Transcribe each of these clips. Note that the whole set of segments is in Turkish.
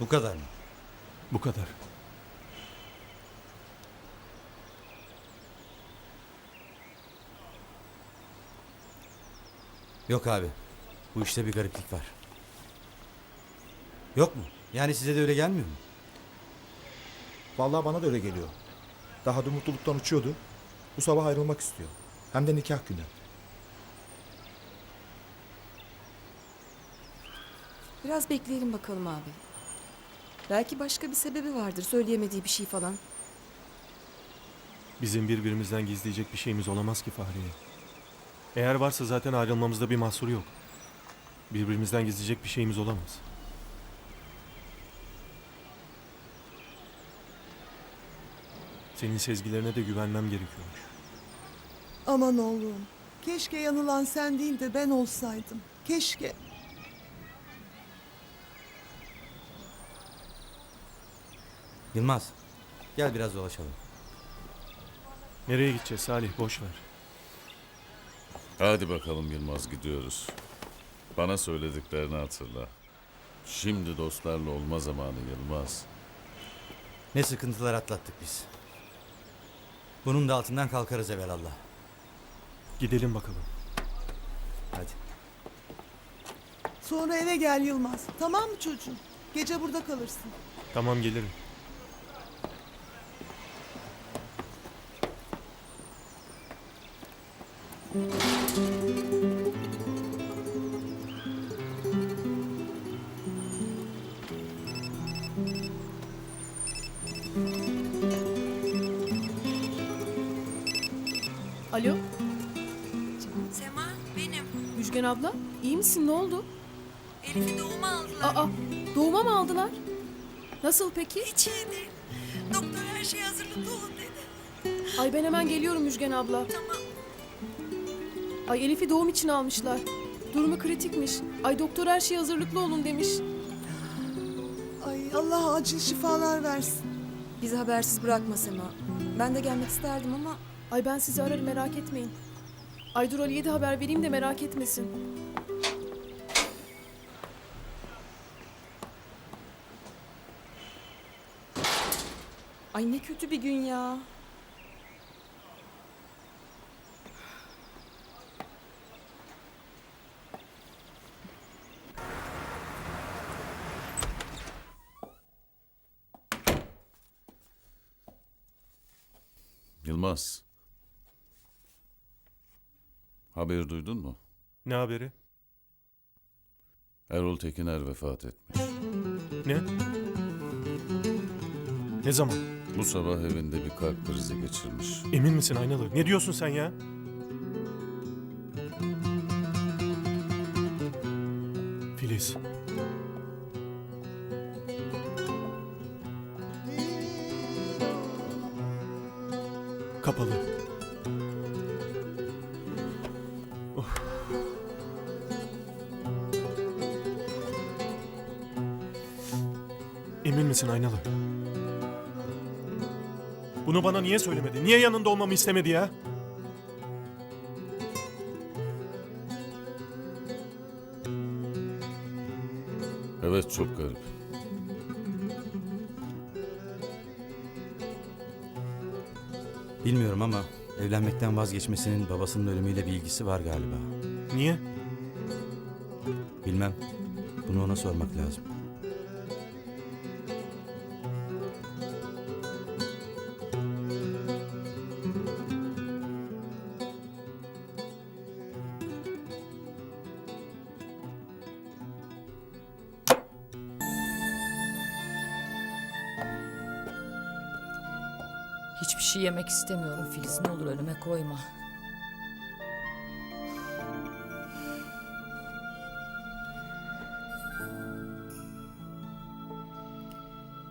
Bu kadar mı? Bu kadar. Yok abi. Bu işte bir gariplik var. Yok mu? Yani size de öyle gelmiyor mu? Vallahi bana da öyle geliyor. Daha da mutluluktan uçuyordu. Bu sabah ayrılmak istiyor. Hem de nikah günü. Biraz bekleyelim bakalım abi. Belki başka bir sebebi vardır. Söyleyemediği bir şey falan. Bizim birbirimizden gizleyecek bir şeyimiz olamaz ki Fahriye. Eğer varsa zaten ayrılmamızda bir mahsur yok. Birbirimizden gizleyecek bir şeyimiz olamaz. Senin sezgilerine de güvenmem gerekiyormuş. Aman oğlum. Keşke yanılan sen değil de ben olsaydım. Keşke. Yılmaz. Gel biraz dolaşalım. Nereye gideceğiz Salih? Boş ver. Hadi bakalım Yılmaz gidiyoruz. Bana söylediklerini hatırla. Şimdi dostlarla olma zamanı Yılmaz. Ne sıkıntılar atlattık biz. Bunun da altından kalkarız evelallah. Gidelim bakalım. Hadi. Sonra eve gel Yılmaz. Tamam mı çocuğum? Gece burada kalırsın. Tamam gelirim. Alo, Sema benim. Müjgan abla. iyi misin? Ne oldu? Elif'i doğuma aldılar. Aa, doğuma mı aldılar? Nasıl peki? Hiç iyi değil. Doktor her şeye hazırlıklı olun dedi. Ay ben hemen geliyorum Müjgan abla. Tamam. Ay Elif'i doğum için almışlar. Durumu kritikmiş. Ay doktor her şeye hazırlıklı olun demiş. Ay Allah acil şifalar versin. Bizi habersiz bırakma Sema. Ben de gelmek isterdim ama Ay ben sizi ararım merak etmeyin. Ay dur Ali'ye de haber vereyim de merak etmesin. ay ne kötü bir gün ya. Yılmaz. Haberi duydun mu? Ne haberi? Erol Tekiner vefat etmiş. Ne? Ne zaman? Bu sabah evinde bir kalp krizi geçirmiş. Emin misin Aynalı? Ne diyorsun sen ya? Filiz. Kapalı. Of. Emin misin Aynalı? Bunu bana niye söylemedi? Niye yanında olmamı istemedi ya? Evet çok garip. Bilmiyorum ama evlenmekten vazgeçmesinin babasının ölümüyle bir ilgisi var galiba. Niye? Bilmem. Bunu ona sormak lazım. Hiçbir şey yemek istemiyorum Filiz. Ne olur önüme koyma.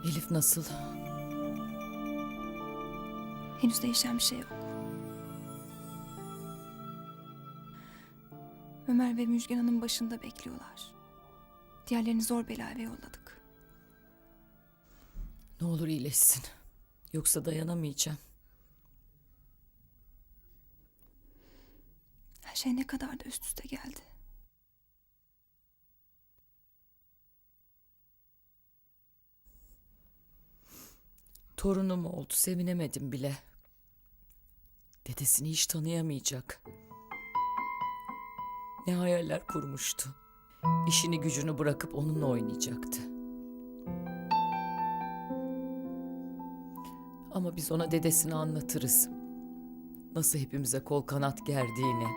Elif nasıl? Henüz değişen bir şey yok. Ömer ve Müjgan Hanım başında bekliyorlar. Diğerlerini zor bela eve yolladık. Ne olur iyileşsin. Yoksa dayanamayacağım. Her şey ne kadar da üst üste geldi. Torunum oldu sevinemedim bile. Dedesini hiç tanıyamayacak. Ne hayaller kurmuştu. İşini gücünü bırakıp onunla oynayacaktı. Ama biz ona dedesini anlatırız. Nasıl hepimize kol kanat gerdiğini,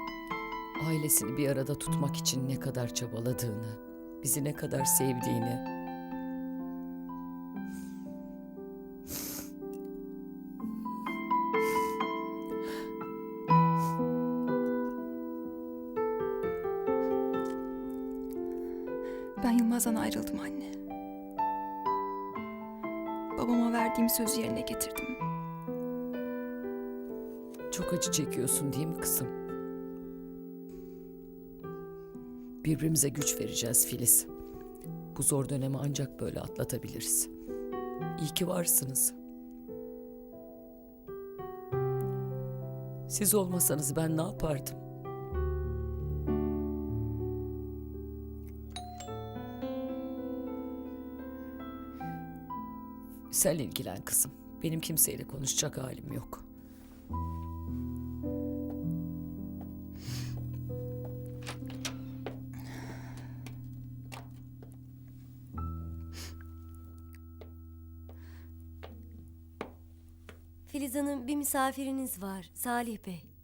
ailesini bir arada tutmak için ne kadar çabaladığını, bizi ne kadar sevdiğini. Ben Yılmaz'dan ayrıldım anne. Babama verdiğim sözü yerine getirdim. Çok acı çekiyorsun değil mi kızım? Birbirimize güç vereceğiz Filiz. Bu zor dönemi ancak böyle atlatabiliriz. İyi ki varsınız. Siz olmasanız ben ne yapardım? Sen ilgilen kızım. Benim kimseyle konuşacak halim yok. Filiz Hanım bir misafiriniz var. Salih Bey.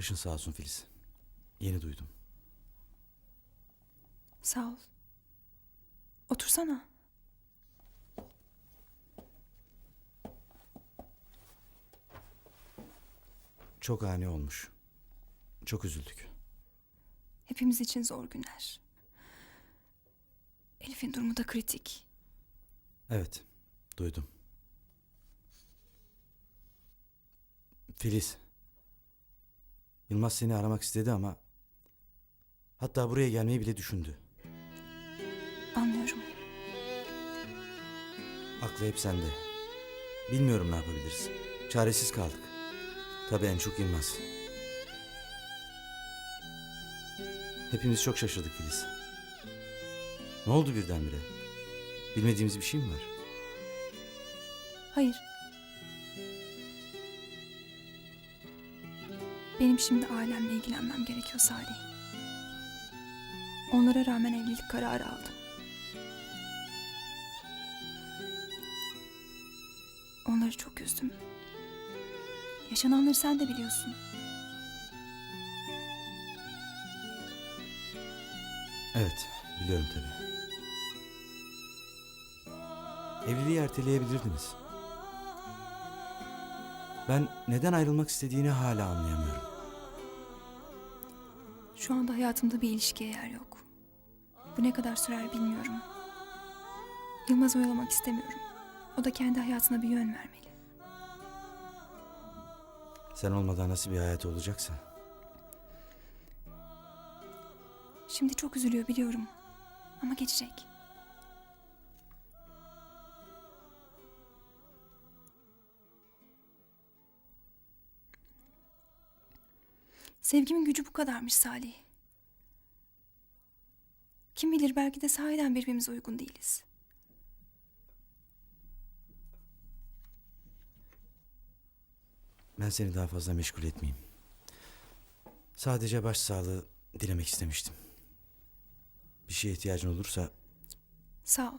Başın sağ olsun Filiz. Yeni duydum. Sağ ol. Otursana. Çok ani olmuş. Çok üzüldük. Hepimiz için zor günler. Elif'in durumu da kritik. Evet, duydum. Filiz. Yılmaz seni aramak istedi ama... Hatta buraya gelmeyi bile düşündü. Anlıyorum. Aklı hep sende. Bilmiyorum ne yapabiliriz. Çaresiz kaldık. Tabii en çok Yılmaz. Hepimiz çok şaşırdık Filiz. Ne oldu birdenbire? Bilmediğimiz bir şey mi var? Hayır. Benim şimdi ailemle ilgilenmem gerekiyor Salih. Onlara rağmen evlilik kararı aldım. Onları çok üzdüm. Yaşananları sen de biliyorsun. Evet, biliyorum tabii. Evliliği erteleyebilirdiniz. Ben neden ayrılmak istediğini hala anlayamıyorum. Şu anda hayatımda bir ilişkiye yer yok. Bu ne kadar sürer bilmiyorum. Yılmaz oyalamak istemiyorum. O da kendi hayatına bir yön vermeli. Sen olmadan nasıl bir hayat olacaksa. Şimdi çok üzülüyor biliyorum. Ama geçecek. Sevgimin gücü bu kadarmış Salih. Kim bilir belki de sahiden birbirimize uygun değiliz. Ben seni daha fazla meşgul etmeyeyim. Sadece başsağlığı dilemek istemiştim. Bir şeye ihtiyacın olursa Sağ ol.